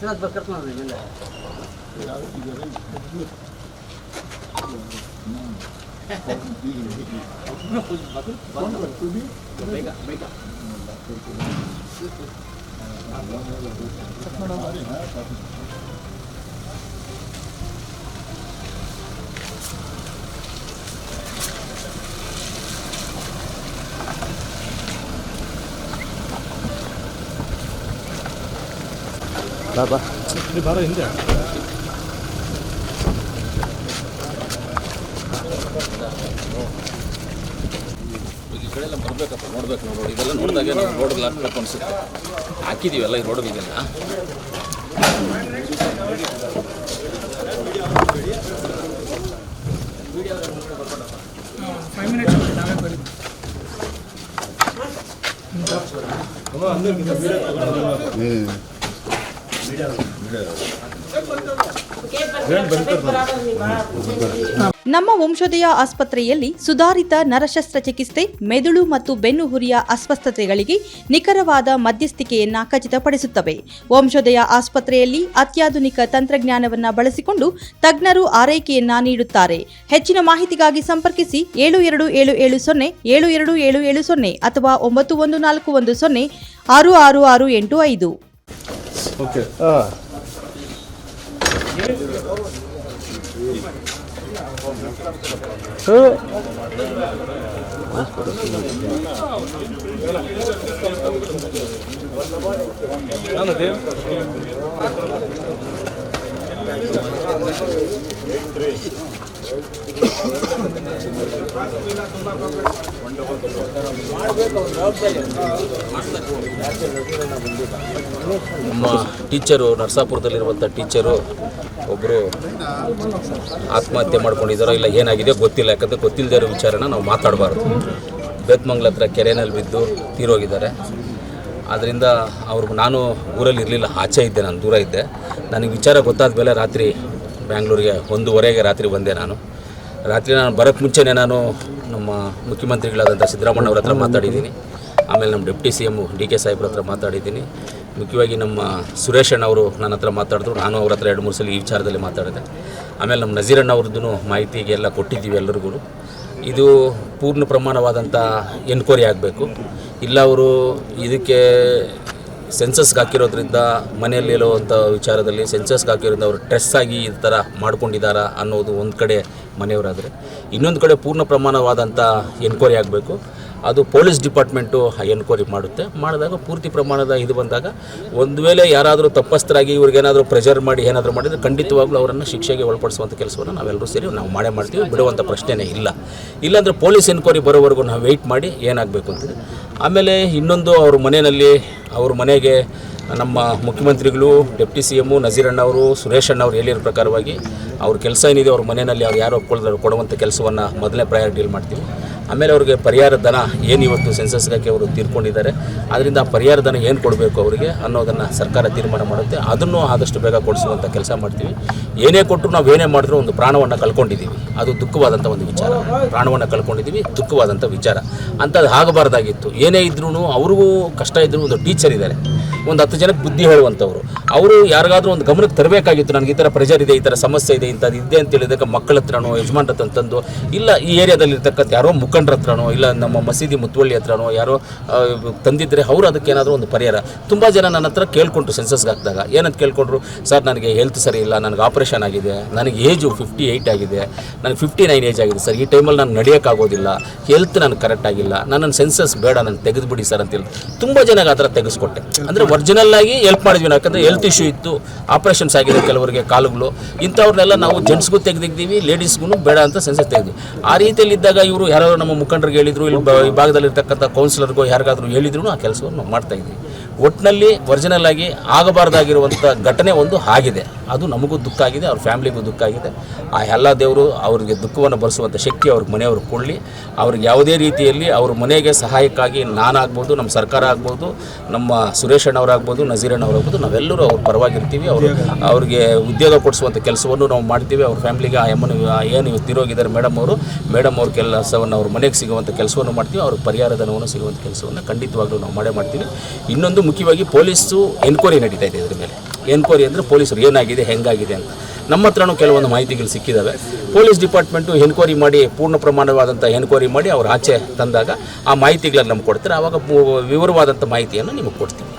Sen az bakırsın az önce. Bakın, ನೋಡ್ರಿ ಬಾ. ಬೇಗ ಬೇಗ ಈ ಕಡೆ ಎಲ್ಲ ಬರ್ಬೇಕಪ್ಪ ನೋಡ್ಬೇಕು ನೋಡಿ ರೋಡ್ ಇದೆಲ್ಲ ನೋಡಿದಾಗ ನಾವು ರೋಡ್ ಹಾಕ್ಬೇಕು ಅನ್ಸುತ್ತೆ ಹಾಕಿದೀವಲ್ಲ ಈ ರೋಡ್ಗಳಿಗೆಲ್ಲ ನಮ್ಮ ವಂಶೋದಯ ಆಸ್ಪತ್ರೆಯಲ್ಲಿ ಸುಧಾರಿತ ನರಶಸ್ತ್ರ ಚಿಕಿತ್ಸೆ, ಮೆದುಳು ಮತ್ತು ಬೆನ್ನುಹುರಿಯ ಅಸ್ವಸ್ಥತೆಗಳಿಗೆ ನಿಖರವಾದ ಮಧ್ಯಸ್ಥಿಕೆಯನ್ನು ಖಚಿತಪಡಿಸುತ್ತವೆ. ವಂಶೋದಯ ಆಸ್ಪತ್ರೆಯಲ್ಲಿ ಅತ್ಯಾಧುನಿಕ ತಂತ್ರಜ್ಞಾನವನ್ನು ಬಳಸಿಕೊಂಡು ತಜ್ಞರು ಆರೈಕೆಯನ್ನ ನೀಡುತ್ತಾರೆ. ಹೆಚ್ಚಿನ ಮಾಹಿತಿಗಾಗಿ ಸಂಪರ್ಕಿಸಿ ಏಳು ಎರಡು ಏಳು ಏಳು ಸೊನ್ನೆ ಏಳು ಎರಡು ಏಳು ಏಳು ಸೊನ್ನೆ ಅಥವಾ ಒಂಬತ್ತು ಒಂದು ನಾಲ್ಕು ಒಂದು ಸೊನ್ನೆ ಆರು ಆರು ಆರು ಎಂಟು ಐದು. Ok. Ah. Hã? Nada deu? Três. ನಮ್ಮ ಟೀಚರು ನರಸಾಪುರದಲ್ಲಿರುವಂಥ ಟೀಚರು ಒಬ್ಬರು ಆತ್ಮಹತ್ಯೆ ಮಾಡ್ಕೊಂಡಿದ್ದಾರೋ ಇಲ್ಲ ಏನಾಗಿದೆ ಗೊತ್ತಿಲ್ಲ, ಯಾಕಂದರೆ ಗೊತ್ತಿಲ್ಲದೆ ಇರೋ ವಿಚಾರನ ನಾವು ಮಾತಾಡಬಾರ್ದು. ಬೇತ್ಮಂಗ್ಲ ಹತ್ರ ಕೆರೆನಲ್ಲಿ ಬಿದ್ದು ತೀರೋಗಿದ್ದಾರೆ. ಆದ್ದರಿಂದ ಅವ್ರಿಗೆ ನಾನು ಊರಲ್ಲಿ ಇರಲಿಲ್ಲ, ಆಚೆ ಇದ್ದೆ, ನಾನು ದೂರ ಇದ್ದೆ. ನನಗೆ ವಿಚಾರ ಗೊತ್ತಾದ ಮೇಲೆ ರಾತ್ರಿ ಬ್ಯಾಂಗ್ಳೂರಿಗೆ ಒಂದೂವರೆಗೆ ರಾತ್ರಿ ಬಂದೆ ನಾನು. ರಾತ್ರಿ ನಾನು ಬರೋಕ್ಕೆ ಮುಂಚೆನೇ ನಾನು ನಮ್ಮ ಮುಖ್ಯಮಂತ್ರಿಗಳಾದಂಥ ಸಿದ್ದರಾಮಯ್ಯ ಅವ್ರ ಹತ್ರ ಮಾತಾಡಿದ್ದೀನಿ. ಆಮೇಲೆ ನಮ್ಮ deputy C M D K ಸಾಹೇಬ್ರ ಹತ್ರ ಮಾತಾಡಿದ್ದೀನಿ. ಮುಖ್ಯವಾಗಿ ನಮ್ಮ ಸುರೇಶ್ ಅಣ್ಣ ಅವರು ನನ್ನ ಹತ್ರ ಮಾತಾಡಿದ್ರು. ನಾನು ಅವ್ರ ಹತ್ರ ಎರಡು ಮೂರು ಸಲ ಈ ವಿಚಾರದಲ್ಲಿ ಮಾತಾಡಿದೆ. ಆಮೇಲೆ ನಮ್ಮ ನಜೀರಣ್ಣ ಅವ್ರದ್ದು ಮಾಹಿತಿಗೆ ಎಲ್ಲ ಕೊಟ್ಟಿದ್ದೀವಿ ಎಲ್ಲರಿಗೂ ಇದು ಪೂರ್ಣ ಪ್ರಮಾಣವಾದಂಥ ಎನ್ಕ್ವೈರಿ ಆಗಬೇಕು. ಇಲ್ಲ ಅವರು ಇದಕ್ಕೆ ಸೆನ್ಸಸ್ಗೆ ಹಾಕಿರೋದ್ರಿಂದ ಮನೆಯಲ್ಲಿ ಇರುವಂಥ ವಿಚಾರದಲ್ಲಿ ಸೆನ್ಸಸ್ಗೆ ಹಾಕಿರೋದ್ರಿಂದ ಅವರು ಟ್ರೆಸ್ ಆಗಿ ಈ ಥರ ಮಾಡ್ಕೊಂಡಿದ್ದಾರಾ ಅನ್ನೋದು ಒಂದು ಕಡೆ ಮನೆಯವರಾದರೆ. ಇನ್ನೊಂದು ಕಡೆ ಪೂರ್ಣ ಪ್ರಮಾಣವಾದಂಥ ಎನ್ಕ್ವೈರಿ ಆಗಬೇಕು. ಅದು ಪೊಲೀಸ್ ಡಿಪಾರ್ಟ್ಮೆಂಟು ಎನ್ಕ್ವೈರಿ ಮಾಡುತ್ತೆ. ಮಾಡಿದಾಗ ಪೂರ್ತಿ ಪ್ರಮಾಣದ ಇದು ಬಂದಾಗ ಒಂದು ವೇಳೆ ಯಾರಾದರೂ ತಪ್ಪಸ್ಥರಾಗಿ ಇವ್ರಿಗೇನಾದರೂ ಪ್ರೆಷರ್ ಮಾಡಿ ಏನಾದರೂ ಮಾಡಿದರೆ ಖಂಡಿತವಾಗ್ಲೂ ಅವರನ್ನು ಶಿಕ್ಷೆಗೆ ಒಳಪಡಿಸುವಂಥ ಕೆಲಸವನ್ನು ನಾವೆಲ್ಲರೂ ಸೇರಿ ನಾವು ಮಾಡೇ ಮಾಡ್ತೀವಿ. ಬಿಡುವಂಥ ಪ್ರಶ್ನೆನೇ ಇಲ್ಲ. ಇಲ್ಲಾಂದರೆ ಪೊಲೀಸ್ ಎನ್ಕ್ವೈರಿ ಬರೋವರೆಗೂ ನಾವು ವೆಯ್ಟ್ ಮಾಡಿ ಏನಾಗಬೇಕು ಅಂತಿದೆ ಆಮೇಲೆ ಇನ್ನೊಂದು ಅವ್ರ ಮನೆಯಲ್ಲಿ ಅವ್ರ ಮನೆಗೆ ನಮ್ಮ ಮುಖ್ಯಮಂತ್ರಿಗಳು, ಡೆಪ್ಟಿ ಸಿ ಎಮ್ಮು ನಜೀರಣ್ಣವರು ಸುರೇಶ್ ಅಣ್ಣ ಅವರು ಹೇಳಿರೋ ಪ್ರಕಾರವಾಗಿ ಅವ್ರ ಕೆಲಸ ಏನಿದೆ ಅವ್ರ ಮನೆಯಲ್ಲಿ ಅವ್ರು ಯಾರು ಒಪ್ಕೊಳ್ತಾರೆ ಕೊಡುವಂಥ ಕೆಲಸವನ್ನು ಮೊದಲನೇ ಪ್ರಯಾರಿಟಿಯಲ್ಲಿ ಮಾಡ್ತೀವಿ. ಆಮೇಲೆ ಅವ್ರಿಗೆ ಪರಿಹಾರ ಧನ ಏನು ಇವತ್ತು ಸೆನ್ಸಸ್ ಸೆನ್ಸಸ್ಗಾಗಿ ಅವರು ತೀರ್ಕೊಂಡಿದ್ದಾರೆ ಅದರಿಂದ ಪರಿಹಾರ ಧನ ಏನು ಕೊಡಬೇಕು ಅವರಿಗೆ ಅನ್ನೋದನ್ನು ಸರ್ಕಾರ ತೀರ್ಮಾನ ಮಾಡುತ್ತೆ. ಅದನ್ನು ಆದಷ್ಟು ಬೇಗ ಕೊಡಿಸುವಂಥ ಕೆಲಸ ಮಾಡ್ತೀವಿ. ಏನೇ ಕೊಟ್ಟರು ನಾವು ಏನೇ ಮಾಡಿದ್ರು ಒಂದು ಪ್ರಾಣವನ್ನು ಕಳ್ಕೊಂಡಿದ್ದೀವಿ ಅದು ದುಃಖವಾದಂಥ ಒಂದು ವಿಚಾರ. ಪ್ರಾಣವನ್ನು ಕಳ್ಕೊಂಡಿದ್ದೀವಿ ದುಃಖವಾದಂಥ ವಿಚಾರ. ಅಂಥದ್ದು ಆಗಬಾರ್ದಾಗಿತ್ತು. ಏನೇ ಇದ್ರೂ ಅವ್ರಿಗೂ ಕಷ್ಟ ಇದ್ದರೂ ಒಂದು ಟೀಚರ್ ಇದ್ದಾರೆ ಒಂದು ಹತ್ತು ಜನಕ್ಕೆ ಬುದ್ಧಿ ಹೇಳುವಂಥವ್ರು ಅವರು ಯಾರಿಗಾದ್ರೂ ಒಂದು ಗಮನಕ್ಕೆ ತರಬೇಕಾಗಿತ್ತು, ನನಗೆ ಈ ಥರ ಪ್ರೆಷರ್ ಇದೆ, ಈ ಥರ ಸಮಸ್ಯೆ ಇದೆ ಇಂಥದ್ದು ಇದೆ ಅಂತ ಹೇಳಿದಾಗ ಮಕ್ಕಳ ಹತ್ರನೋ ಯಜಮಾನ್ರ ಹತ್ರ ತಂದು, ಇಲ್ಲ ಈ ಏರಿಯಾದಲ್ಲಿ ಯಾರೋ ಯಾರೋ ಮುಖಂಡರ ಹತ್ರನೋ, ಇಲ್ಲ ನಮ್ಮ ಮಸೀದಿ ಮುತ್ತುವಳ್ಳಿ ಹತ್ರನೋ, ಯಾರೋ ತಂದಿದ್ದರೆ ಅವರು ಅದಕ್ಕೆ ಏನಾದರೂ ಒಂದು ಪರಿಹಾರ. ತುಂಬ ಜನ ನನ್ನ ಹತ್ರ ಕೇಳ್ಕೊಂಡ್ರು ಸೆನ್ಸಸ್ಗೆ ಹಾಕಿದಾಗ. ಏನಂತ ಕೇಳ್ಕೊಂಡ್ರು? ಸರ್, ನನಗೆ ಹೆಲ್ತ್ ಸರಿ ಇಲ್ಲ, ನನಗೆ ಆಪ್ರೇಷನ್ ಆಗಿದೆ, ನನಗೆ ಏಜು ಫಿಫ್ಟಿ ಏಯ್ಟ್ ಆಗಿದೆ, ನನಗೆ ಫಿಫ್ಟಿ ನೈನ್ ಏಜ್ ಆಗಿದೆ, ಸರ್, ಈ ಟೈಮಲ್ಲಿ ನಾನು ನಡೆಯೋಕ್ಕಾಗೋದಿಲ್ಲ ಹೆಲ್ತ್ ನನಗೆ ಕರೆಕ್ಟ್ ಆಗಿಲ್ಲ ನನ್ನ ಸೆನ್ಸಸ್ ಬೇಡ ನಾನು ತೆಗೆದುಬಿಡಿ ಸರ್ ಅಂತೇಳಿ ತುಂಬ ಜನಕ್ಕೆ ಆ ಥರ ತೆಗೆಸ್ಕೊಟ್ಟೆ. ಅಂದರೆ ಒರಿಜಿನಲ್ ಆಗಿ ಹೆಲ್ಪ್ ಮಾಡಿದ್ವಿ ಯಾಕಂದರೆ ಹೆಲ್ತ್ ಇಶ್ಯೂ ಇತ್ತು ಆಪ್ರೇಷನ್ಸ್ ಆಗಿದೆ ಕೆಲವರಿಗೆ ಕಾಲುಗಳು, ಇಂಥವ್ರನ್ನೆಲ್ಲ ನಾವು ಜೆಂಟ್ಸ್ಗೂ ತೆಗೆದಿದ್ದೀವಿ ಲೇಡೀಸ್ಗೂ ಬೇಡ ಅಂತ ಸೆನ್ಸಸ್ ತೆಗೆದ್ವಿ. ಆ ರೀತಿಯಲ್ಲಿ ಇದ್ದಾಗ ಇವರು ಯಾರೋ ನಮ್ಮ ಮುಖಂಡರಿಗೆ ಹೇಳಿದ್ರು ಇಲ್ಲಿ ವಿಭಾಗದಲ್ಲಿರ್ತಕ್ಕಂಥ ಕೌನ್ಸಿಲರ್ಗೂ ಯಾರಿಗಾದ್ರೂ ಹೇಳಿದ್ರು ಆ ಕೆಲಸವನ್ನು ನಾವು ಮಾಡ್ತಾ ಇದ್ವಿ ಒಟ್ಟಿನಲ್ಲಿ ಒರಿಜಿನಲ್ ಆಗಿ ಆಗಬಾರ್ದಾಗಿರುವಂಥ ಘಟನೆ ಒಂದು ಆಗಿದೆ. ಅದು ನಮಗೂ ದುಃಖ ಆಗಿದೆ, ಅವ್ರ ಫ್ಯಾಮಿಲಿಗೂ ದುಃಖ ಆಗಿದೆ. ಆ ಎಲ್ಲ ದೇವರು ಅವರಿಗೆ ದುಃಖವನ್ನು ಭರಿಸುವಂಥ ಶಕ್ತಿ ಅವ್ರ ಮನೆಯವರು ಕೊಡಲಿ. ಅವ್ರಿಗೆ ಯಾವುದೇ ರೀತಿಯಲ್ಲಿ ಅವ್ರ ಮನೆಗೆ ಸಹಾಯಕ್ಕಾಗಿ ನಾನಾಗ್ಬೋದು, ನಮ್ಮ ಸರ್ಕಾರ ಆಗ್ಬೋದು, ನಮ್ಮ ಸುರೇಶ್ ಅಣ್ಣವರಾಗ್ಬೋದು ನಜೀರಣ್ಣವರಾಗ್ಬೋದು ನಾವೆಲ್ಲರೂ ಅವ್ರ ಪರವಾಗಿರ್ತೀವಿ. ಅವರು ಅವ್ರಿಗೆ ಉದ್ಯೋಗ ಕೊಡಿಸುವಂಥ ಕೆಲಸವನ್ನು ನಾವು ಮಾಡ್ತೀವಿ. ಅವ್ರ ಫ್ಯಾಮ್ಲಿಗೆ ಆ ಎಮ್ಮನ ಏನು ತಿರೋಗಿದ್ದಾರೆ ಮೇಡಮ್ ಅವರು, ಮೇಡಮ್ ಅವ್ರ ಕೆಲಸವನ್ನು ಅವ್ರ ಮನೆಗೆ ಸಿಗುವಂಥ ಕೆಲಸವನ್ನು ಮಾಡ್ತೀವಿ. ಅವ್ರಿಗೆ ಪರಿಹಾರ ಧನವನ್ನು ಸಿಗುವಂಥ ಕೆಲಸವನ್ನು ಖಂಡಿತವಾಗ್ಲೂ ನಾವು ಮಾಡೇ ಮಾಡ್ತೀವಿ. ಇನ್ನೊಂದು ಮುಖ್ಯವಾಗಿ ಪೊಲೀಸು ಎನ್ಕ್ವೈರಿ ನಡೀತಾ ಇದೆ ಇದ್ರ ಮೇಲೆ. ಎನ್ಕ್ವೈರಿ ಅಂದರೆ ಪೊಲೀಸರು ಏನಾಗಿದೆ, ಹೆಂಗಾಗಿದೆ ಅಂತ. ನಮ್ಮ ಹತ್ರನೂ ಕೆಲವೊಂದು ಮಾಹಿತಿಗಳು ಸಿಕ್ಕಿದ್ದಾವೆ ಪೊಲೀಸ್ ಡಿಪಾರ್ಟ್ಮೆಂಟು ಎನ್ಕ್ವೈರಿ ಮಾಡಿ, ಪೂರ್ಣ ಪ್ರಮಾಣವಾದಂಥ ಎನ್ಕ್ವೈರಿ ಮಾಡಿ ಅವ್ರು ಆಚೆ ತಂದಾಗ ಆ ಮಾಹಿತಿಗಳನ್ನು ನಮ್ಗೆ ಕೊಡ್ತಾರೆ. ಆವಾಗ ವಿವರವಾದಂಥ ಮಾಹಿತಿಯನ್ನು ನಿಮಗೆ ಕೊಡ್ತೀವಿ.